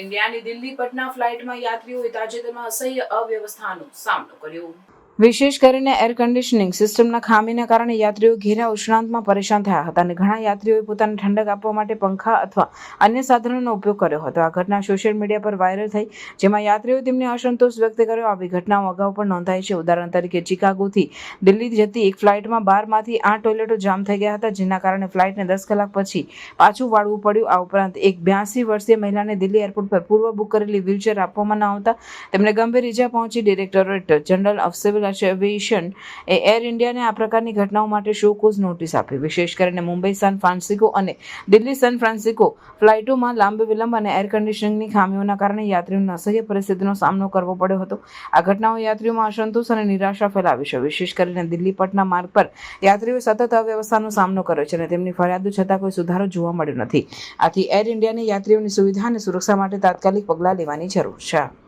ઇન્ડિયાની દિલ્હી પટના ફ્લાઇટમાં યાત્રીઓએ તાજેતરમાં અસહ્ય અવ્યવસ્થાનો સામનો કર્યો. વિશેષ કરીને એર કન્ડિશનિંગ સિસ્ટમના ખામીને કારણે યાત્રીઓ ઘેરા ઉષ્ણાંતમાં પરેશાન થયા હતા અને ઘણા યાત્રીઓએ પોતાને ઠંડક આપવા માટે પંખા અથવા અન્ય સાધનોનો ઉપયોગ કર્યો હતો. આ ઘટના સોશિયલ મીડિયા પર વાયરલ થઈ, જેમાં યાત્રીઓએ તેમને અસંતોષ વ્યક્ત કર્યો. આવી ઘટનાઓ અગાઉ પણ નોંધાઈ છે. ઉદાહરણ તરીકે, ચિકાગોથી દિલ્હી જતી એક ફ્લાઇટમાં બારમાંથી આઠ ટોયલેટો જામ થઈ ગયા હતા, જેના કારણે ફ્લાઇટને દસ કલાક પછી પાછું વાળવું પડ્યું. આ ઉપરાંત એક બ્યાસી વર્ષીય મહિલાને દિલ્હી એરપોર્ટ પર પૂર્વ બુક કરેલી વ્હીલચેર આપવામાં ન આવતા. તેમને ગંભીર ઇજા પહોંચી. Directorate general of civil aviation A air ઇન્ડિયાને આ પ્રકારની ઘટનાઓ માટે શો કોઝ નોટિસ આપી? વિશેષ કરીને મુંબઈ, સાન ફ્રાન્સિસ્કો અને દિલ્હી, સાન ફ્રાન્સિસ્કો ફ્લાઇટોમાં લાંબે વિલંબ અને એર કન્ડિશનિંગની ખામીઓના કારણે યાત્રીઓને અસહ્ય પરિસ્થિતિનો સામનો કરવો પડ્યો હતો. આ ઘટનાઓ યાત્રીઓમાં અસંતોષ અને નિરાશા ફેલાવી છે. વિશેષ કરીને દિલ્હી પટના માર્ગ પર યાત્રીઓએ સતત અવ્યવસ્થાનો સામનો કર્યો છે અને તેમની ફરિયાદો છતાં કોઈ સુધારો જોવા મળ્યો નથી. આથી એર ઇન્ડિયાને યાત્રીઓની સુવિધા અને સુરક્ષા માટે તાત્કાલિક પગલાં લેવાની જરૂર છે.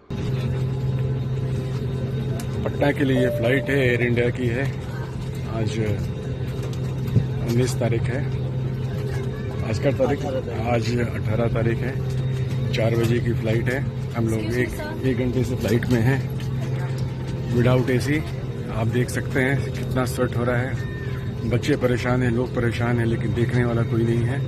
पटना के लिए ये फ़्लाइट है एयर इंडिया की है। आज उन्नीस तारीख है। आज का तारीख आज अठारह तारीख है। चार बजे की फ़्लाइट है। हम लोग एक एक घंटे से फ़्लाइट में हैं। विदाउट एसी आप देख सकते हैं कितना स्वेट हो रहा है। बच्चे परेशान हैं लोग परेशान हैं लेकिन देखने वाला कोई नहीं है।